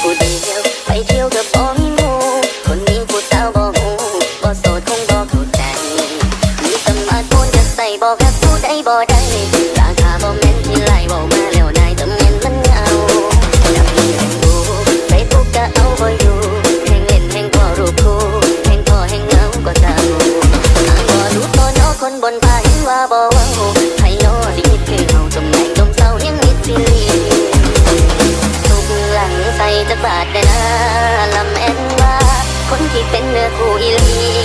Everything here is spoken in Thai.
ผู้เดียวไปเที่ยวกับบ่มีหมู่คนมีผู้สาวบ่ฮู้บ่โสดคงบ่เข้าใจมีสมาร์ทโฟนจะใส่บอกกับผู้ใดบ่ได้ราคาบ่แม่นที่ไล่บอกมาแล้วนายต่แม่นมันเหงาจับมือแห่งดูไปปุ๊บก็เอาบ่อยู่แห่งเล่นแห่งพอรูปคู่แห่งพอแห่งเงาก็เศร้า 911